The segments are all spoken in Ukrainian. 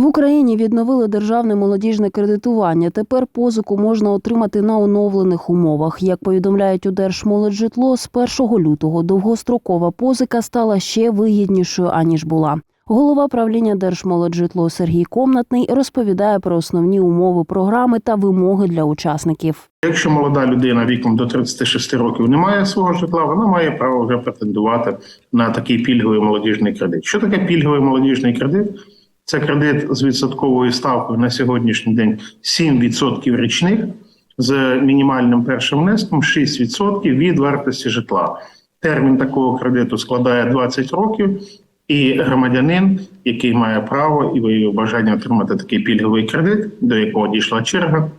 В Україні відновили державне молодіжне кредитування. Тепер позику можна отримати на оновлених умовах. Як повідомляють у Держмолоджитло, з 1 лютого довгострокова позика стала ще вигіднішою аніж була. Голова правління Держмолоджитло Сергій Комнатний розповідає про основні умови програми та вимоги для учасників. Якщо молода людина віком до 36 років не має свого житла, вона має право вже претендувати на такий пільговий молодіжний кредит. Що таке пільговий молодіжний кредит? Це кредит з відсотковою ставкою на сьогоднішній день 7% річних з мінімальним першим внеском 6% від вартості житла. Термін такого кредиту складає 20 років, і громадянин, який має право і виявив бажання отримати такий пільговий кредит, до якого дійшла черга,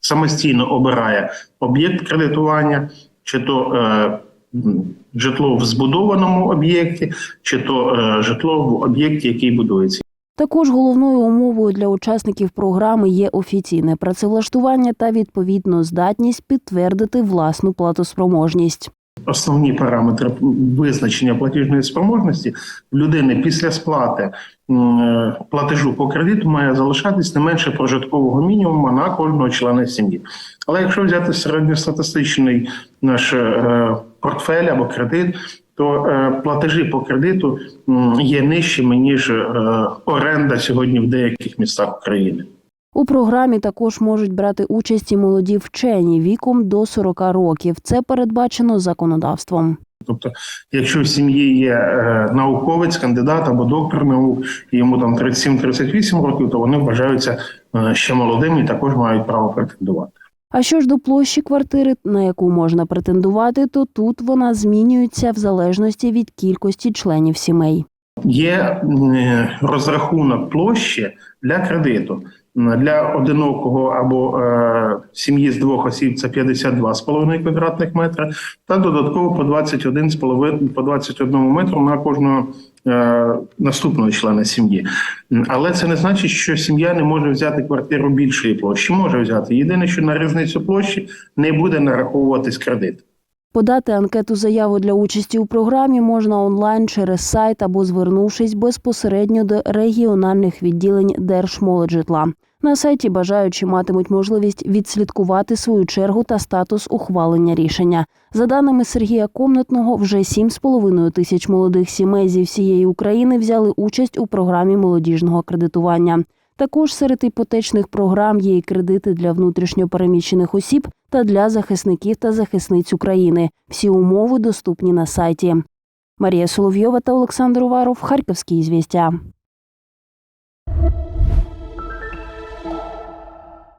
самостійно обирає об'єкт кредитування, чи то е, житло в збудованому об'єкті, чи то е, житло в об'єкті, який будується. Також головною умовою для учасників програми є офіційне працевлаштування та відповідно здатність підтвердити власну платоспроможність. Основні параметри визначення платіжної спроможності в людини після сплати платежу по кредиту має залишатись не менше прожиткового мінімуму на кожного члена сім'ї. Але якщо взяти середньостатистичний наш е, портфель або кредит, то е, платежі по кредиту є нижчими ніж е, оренда сьогодні в деяких містах України. У програмі також можуть брати участь і молоді вчені віком до 40 років. Це передбачено законодавством. Тобто, якщо в сім'ї є е, науковець, кандидат або доктор наук, і йому там 37-38 років, то вони вважаються е, ще молодими і також мають право претендувати. А що ж до площі квартири, на яку можна претендувати, то тут вона змінюється в залежності від кількості членів сімей. Є е, розрахунок площі для кредиту. Для одинокого або е, сім'ї з двох осіб це 52,5 квадратних метра, та додатково по 21,5 по 21 метру на кожного наступного члена сім'ї. Але це не значить, що сім'я не може взяти квартиру більшої площі. Може взяти. Єдине, що на різницю площі не буде нараховуватись кредит. Подати анкету заяву для участі у програмі можна онлайн через сайт або звернувшись безпосередньо до регіональних відділень Держмолоджитла. На сайті бажаючі матимуть можливість відслідкувати свою чергу та статус ухвалення рішення. За даними Сергія Комнатного, вже 7,5 тисяч молодих сімей зі всієї України взяли участь у програмі молодіжного кредитування. Також серед іпотечних програм є і кредити для внутрішньопереміщених осіб та для захисників та захисниць України. Всі умови доступні на сайті. Марія Соловйова та Олександр Уваров. Харківські звістя.